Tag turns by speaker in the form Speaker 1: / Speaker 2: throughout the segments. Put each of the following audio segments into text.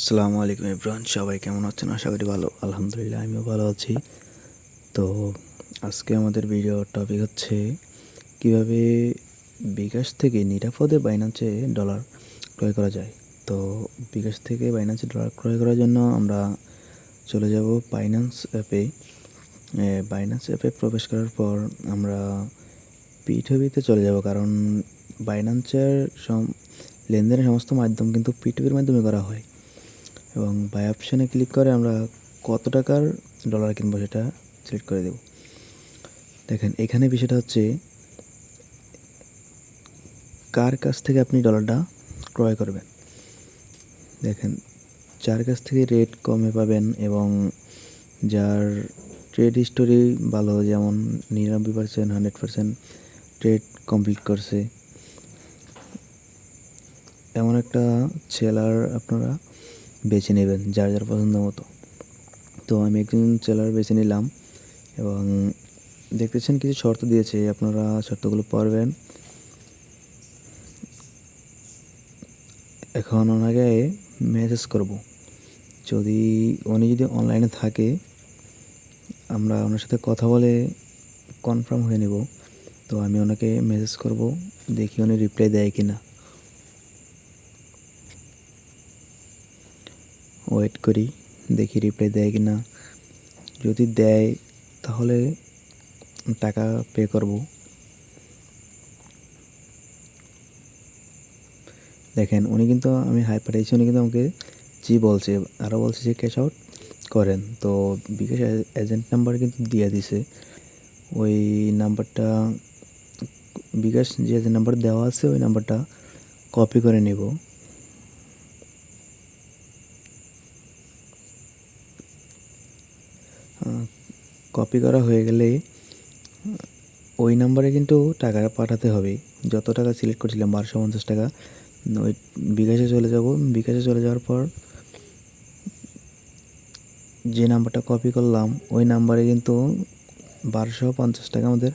Speaker 1: আসসালামু আলাইকুম ইব্রান সবাই কেমন আছেন? আশা করি ভালো, আলহামদুলিল্লাহ আমিও ভালো আছি। তো আজকে আমাদের ভিডিও টপিক হচ্ছে কীভাবে বিকাশ থেকে নিরাপদে বাইনান্সে ডলার ক্রয় করা যায়। তো বিকাশ থেকে বাইনান্সে ডলার ক্রয় করার জন্য আমরা চলে যাব বাইন্যান্স অ্যাপে বাইন্যান্স অ্যাপে প্রবেশ করার পর আমরা পিঠবিতে চলে যাব, কারণ বাইন্যান্সের সম, লেনদেনের সমস্ত মাধ্যম কিন্তু পিটুবির মাধ্যমে করা হয়। এবং বাই অপশানে ক্লিক করে আমরা কত টাকার ডলার কিনবো সেটা সিলেক্ট করে দেব। দেখেন, এখানে বিষয়টা হচ্ছে কার কাছ থেকে আপনি ডলারটা ক্রয় করবেন? দেখেন, যার কাছ থেকে রেট কমে পাবেন এবং যার ট্রেড হিস্টোরি ভালো, যেমন নিরানব্বই percent hundred percent trade complete করছে। এমন একটা সেলার আপনারা বেছে নেবেন, যার যার পছন্দ মতো। তো আমি একজন সেলার বেছে নিলাম এবং দেখতেছেন কিছু শর্ত দিয়েছে, আপনারা শর্তগুলো পড়বেন। এখন ওনাকে মেসেজ করব। যদি উনি যদি অনলাইনে থাকে, আমরা ওনার সাথে কথা বলে কনফার্ম হয়ে নেব। তো আমি ওনাকে মেসেজ করব, দেখি উনি রিপ্লাই দেয় কি না ওয়েট করি, দেখি রিপ্লাই দেয় কি না যদি দেয়, তাহলে টাকা পে করব। দেখেন, উনি কিন্তু আমি হাই পাঠিয়েছি, উনি কিন্তু আমাকে জি বলছে, আরও বলছে যে ক্যাশ আউট করেন। তো বিকাশ এজেন্ট নাম্বার কিন্তু দিয়ে দিছে। ওই নাম্বারটা বিকাশ যে নাম্বার দেওয়া আছে, ওই নাম্বারটা কপি করে নেব। কপি করা হয়ে গেলে, ওই নাম্বারে কিন্তু টাকা পাঠাতে হবে। যত টাকা সিলেক্ট করছিলাম, বারোশো পঞ্চাশ টাকা, ওই বিকাশে চলে যাব। বিকাশে চলে যাওয়ার পর যে নাম্বারটা কপি করলাম, ওই নাম্বারে কিন্তু বারোশো পঞ্চাশ টাকা আমাদের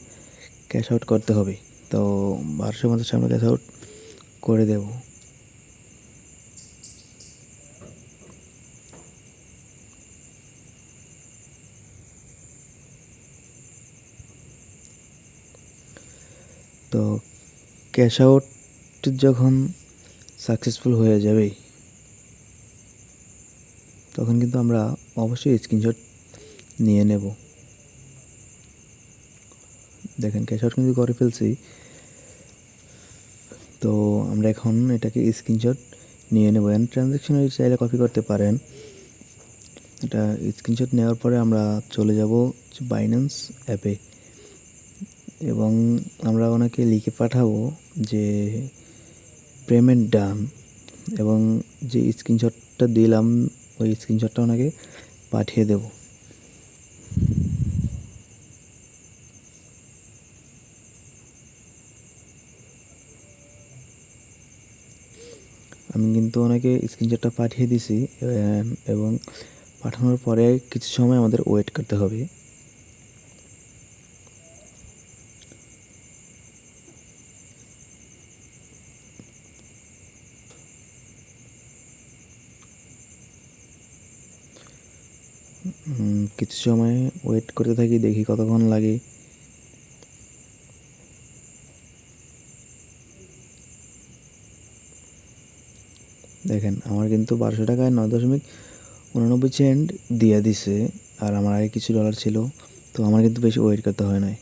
Speaker 1: ক্যাশ আউট করতে হবে। তো বারোশো পঞ্চাশ আমরা ক্যাশ আউট করে দেবো। তো ক্যাশ আউট যখন সাকসেসফুল হয়ে যাবে তখন কিন্তু আমরা অবশ্যই স্ক্রিনশট নিয়ে নেব। দেখেন ক্যাশ আউট কিন্তু করে ফেলছি। তো আমরা এখন এটাকে স্ক্রিনশট নিয়ে নেব। এন্ড ট্রানজ্যাকশন চাইলে কপি করতে পারেন। এটা স্ক্রিনশট নেওয়ার পরে আমরা চলে যাব বাইন্যান্স অ্যাপে এবং আমরা ওনাকে লিখে পাঠাবো যে পেমেন্ট ডান এবং যে স্ক্রিনশটটা দিলাম, ওই স্ক্রিনশটটা ওনাকে পাঠিয়ে দেব। আমি কিন্তু ওনাকে স্ক্রিনশটটা পাঠিয়ে দিছি এবং পাঠানোর পরে কিছু সময় আমাদের ওয়েট করতে হবে। কিছু সময় ওয়েট করতে থাকি, দেখি কতক্ষণ লাগে। দেখেন, আমার কিন্তু বারোশো টাকায় নয় দশমিক উনানব্বই সেন্ট দিয়ে দিছে, আর আমার আগে কিছু ডলার ছিল, তো আমার কিন্তু বেশি ওয়েট করতে হয় নাই।